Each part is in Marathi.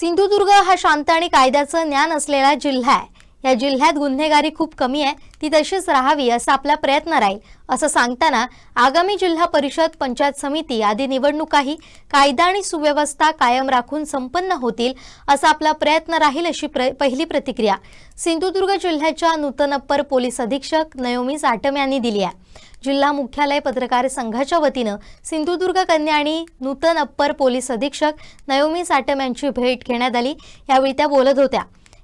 सिंधुदुर्ग हा शांत आणि कायद्याचं ज्ञान असलेला जिल्हा आहे. या जिल्ह्यात गुन्हेगारी खूप कमी आहे ती तशीच राहावी असा आपला प्रयत्न राहील असं सांगताना आगामी जिल्हा परिषद पंचायत समिती आदी निवडणुकाही कायदा आणि सुव्यवस्था कायम राखून संपन्न होतील असा आपला प्रयत्न राहील अशी प्र पहिली प्रतिक्रिया. सिंधुदुर्ग जिल्ह्याच्या नूतन अप्पर पोलीस अधीक्षक नयोमी साटम यांनी दिली आहे. जिल्हा मुख्यालय पत्रकार संघाच्या वतीनं सिंधुदुर्ग कन्या आणि नूतन अप्पर पोलीस अधीक्षक नयोमी साटम यांची भेट घेण्यात आली. यावेळी त्या बोलत होत्या.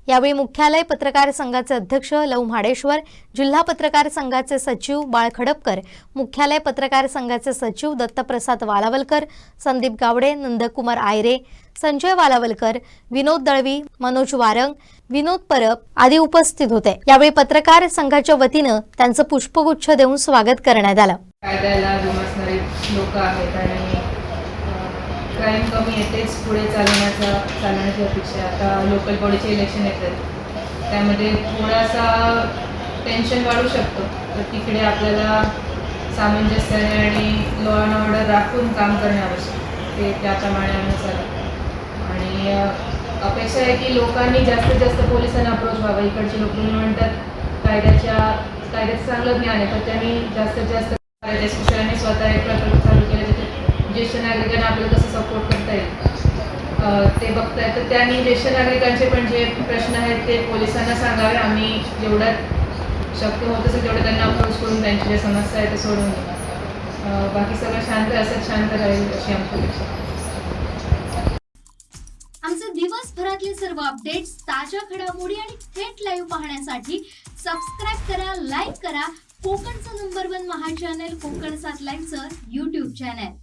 यावेळी मुख्यालय पत्रकार संघाचे अध्यक्ष लव म्हाडेश्वर जिल्हा पत्रकार संघाचे सचिव बाळ खडपकर मुख्यालय पत्रकार संघाचे सचिव दत्तप्रसाद वालावलकर संदीप गावडे नंदकुमार आयरे संजय वालावलकर विनोद दळवी मनोज वारंग विनोद परब आदी उपस्थित होते. यावेळी पत्रकार संघाच्या वतीनं त्यांचं पुष्पगुच्छ देऊन स्वागत करण्यात आलं. कायद्याला लोक आहेत आणि क्राईम कमी येतेच पुढे चालण्याचा चालण्याची अपेक्षा आहे. आता लोकल बॉडीचे इलेक्शन येतात. त्यामध्ये थोडासा टेन्शन वाढू शकतो. तर तिकडे आपल्याला सामंजस्याने आणि लॉ अँड ऑर्डर राखून काम करणे आवश्यक ते त्याप्रमाणे आम्ही चालू आणि अपेक्षा आहे की लोकांनी जास्तीत जास्त पोलिसांना अप्रोच व्हावा. इकडचे लोक म्हणतात कायद्याच्या कायद्याचं चांगलं ज्ञान आहे तर त्यांनी जास्तीत जास्त कायद्याच्या स्वतः एक प्रकार ज्येष्ठ नागरिकांना आपल्याला कसं सपोर्ट करता येईल? ते बघताय तर त्यांनी ज्येष्ठ नागरिकांचे पण जे प्रश्न आहेत ते पोलिसांना सांगावे. आम्ही जेवढ्यात शक्य होत असेल तेवढं त्यांना अप्रोच करून त्यांची ज्या समस्या आहे ते सोडून बाकी सगळं शांत आहे, असंच शांत राहील अशी आमची अपेक्षा आमचे दिवसभरातले सर्व अपडेट्स ताज्या घडामोडी आणि थेट लाईव्ह पाहण्यासाठी सबस्क्राईब करा लाईक करा. कोकणचं नंबर वन महा चॅनल कोकण सात लाईनचं युट्यूब चॅनल